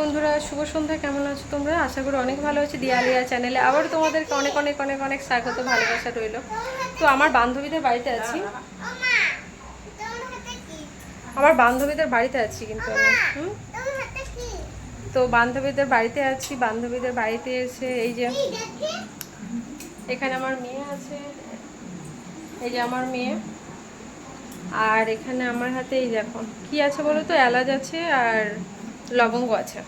বন্ধুরা, শুভ সন্ধ্যা, কেমন আছো তোমরা? আশা করি অনেক ভালো আছি। দিয়ালিয়া চ্যানেলে আবার তোমাদেরকে অনেক অনেক অনেক অনেক স্বাগত, ভালোবাসা রইল। তো আমার বান্ধবীদের বাড়িতে আছি। আমার বান্ধবীদের বাড়িতে আছি কিন্তু আমি? তো বান্ধবীদের বাড়িতে আছি, বান্ধবীদের বাড়িতে এসে এই যে এখানে আমার মেয়ে আছে। এই যে আমার মেয়ে। আর এখানে আমার হাতে এই দেখো কি আছে বলো তো? এলাচ আছে আর লবঙ্গ আছে।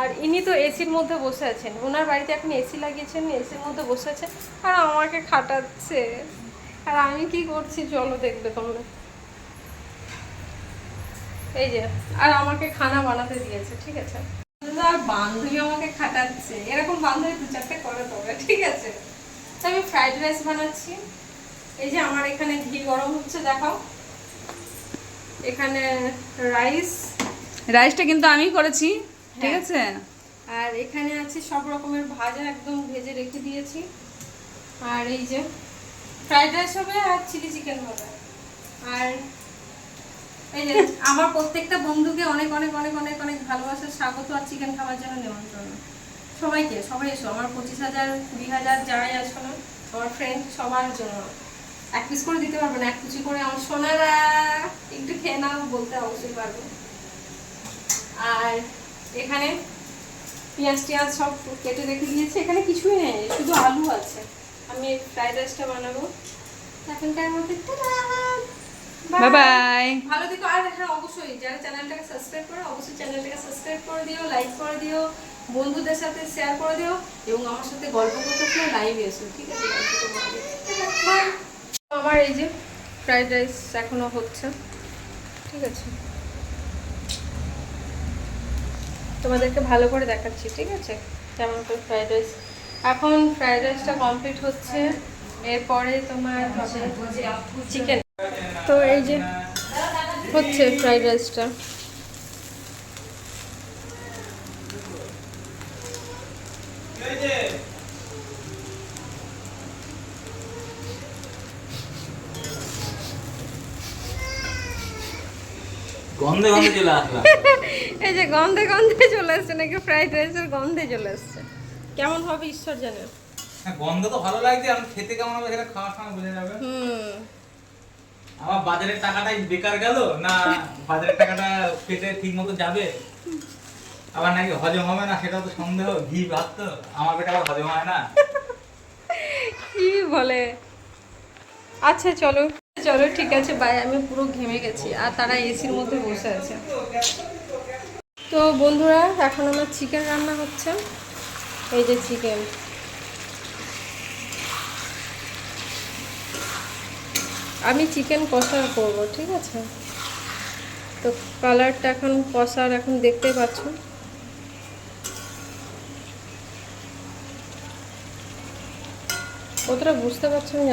আর ইনি তো এসির মধ্যে বসে আছেন। ওনার বাড়িতে এখন এসি লাগিয়েছেন এসির মধ্যে বসে আছে আর আমাকে খাটাচ্ছে। আর আমি কি করছি? চলো দেখবে তোমরা। এই যে আর আমাকে খানা বানাতে দিয়েছে ঠিক আছে? আর বান্ধবী আমাকে খাটাচ্ছে। এরকম বান্ধবী দু চারটে করে তোমরা ঠিক আছে? তো আমি ফ্রাইড রাইস বানাচ্ছি। এই যে আমার এখানে ঘি গরম হচ্ছে দেখাও। এখানে রাইস রাইসটা কিন্তু আমি করেছি ঠিক হ্যাঁ। আছে? আর এখানে আছে সব রকমের ভাজা একদম ভেজে রেখে দিয়েছি। আর এই যে ফ্রাইড রাইস হবে আর চিলি চিকেন হবে। আর এই যে আমার প্রত্যেকটা বন্ধুকে অনেক অনেক অনেক অনেক অনেক ভালোবাসার স্বাগত আর চিকেন খাওয়ার জন্য নেমন্ত্রণ। সবাইকে সবাই এসো আমার পঁচিশ হাজার কুড়ি হাজার যারাই আছো না আমার ফ্রেন্ড সবার জন্য। এক পিস করে দিতে পারব না এক কুচি করে আমার সোনারা একটু খেয়ে নাও বলতে অবশ্যই পারব। আর এখানে পেঁয়াজ টিয়াজ সব কেটে রেখে দিয়েছি। এখানে কিছুই নেই শুধু আলু আছে। আমি ফ্রাইড রাইসটা বানাবো। এখনকার বাই! বাই ভালো থেকো। আর হ্যাঁ অবশ্যই যারা চ্যানেলটাকে সাবস্ক্রাইব করো অবশ্যই চ্যানেলটাকে সাবস্ক্রাইব করে দিও লাইক করে দিও বন্ধুদের সাথে শেয়ার করে দিও এবং আমার সাথে গল্প করতে সময় লাইভে এসো ঠিক আছে. আমার এই যে ফ্রাইড রাইস এখনও হচ্ছে ঠিক আছে? তোমাদেরকে ভালো করে দেখাচ্ছি, ঠিক আছে? কেমন করে ফ্রাইড রাইস এখন ফ্রাইড রাইসটা কমপ্লিট হচ্ছে। এরপরে তোমার চিকেন তো এই যে হচ্ছে ফ্রাইড রাইসটা গন্ধে গন্ধে চলে আসলাম। এই যে গন্ধে গন্ধে চলে আসছে নাকি ফ্রাইড রাইসের গন্ধে চলে আসছে? কেমন হবে ঈশ্বর জানে? হ্যাঁ, গন্ধ তো ভালো লাগছে আমি খেতে কেমন হবে সেটা খাওয়ার সময় বোঝা যাবে। হুম। আমার বাজারের টাকাটাই বেকার গেল না বাজারের টাকাটা পেটে ঠিক মতো যাবে? আবার নাকি হজম হবে না সেটা তো সন্দেহ ঘি ভাত তো আমার পেটে আবার হজম হয় না। কি বলে? আচ্ছা চলো চলো ঠিক আছে বাই আমি পুরো ঘেমে গেছি আর তারা এসির মধ্যে বসে আছে। তো বন্ধুরা, এখন আমার চিকেন রান্না হচ্ছে। এই যে চিকেন আমি চিকেন কষা করব, ঠিক আছে? তো কালারটা এখন কষার এখন দেখতে পাচ্ছ। কতটা বুঝতে পারছ আমি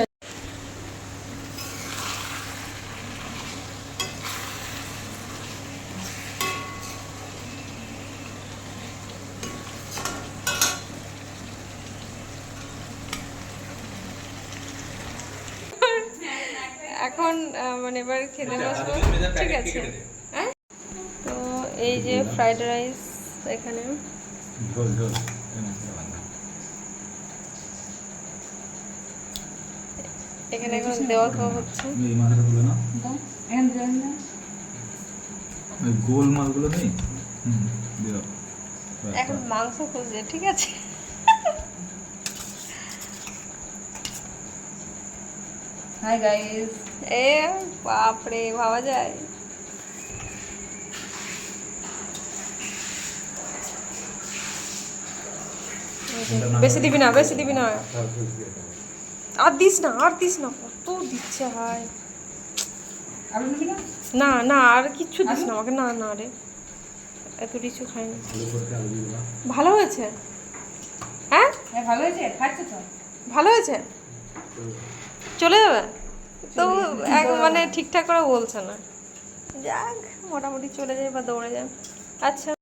এখন আহ, মানে এবার খেতে বসবো। ঠিক আছে। হ্যাঁ? তো এই যে ফ্রাইড রাইস এখানে। এখানে এখন দেওয়া খাওয়া হচ্ছে। এই মাথাটা তুলে না এখন দিলাম না। গোল মাছগুলো নেই? হুম দিও এখন মাংস খুঁজছে ঠিক আছে। হাই গাইস এ বাপরে ভাবা যায়। বেশি দিবি না বেশি দিবি না। আর দিস না আর দিস না কত দিচ্ছে না? না না আর কিচ্ছু দিস না আমাকে না না রে। এত কিছু খাইনি। ভালো হয়েছে? হ্যাঁ? হ্যাঁ ভালো হয়েছে খাচ্ছে তো? ভালো হয়েছে? চলে যাবে? তো মানে ঠিকঠাক করে বলছে না। যাক, মোটামুটি চলে যায় বা দৌড়ে যায় আচ্ছা।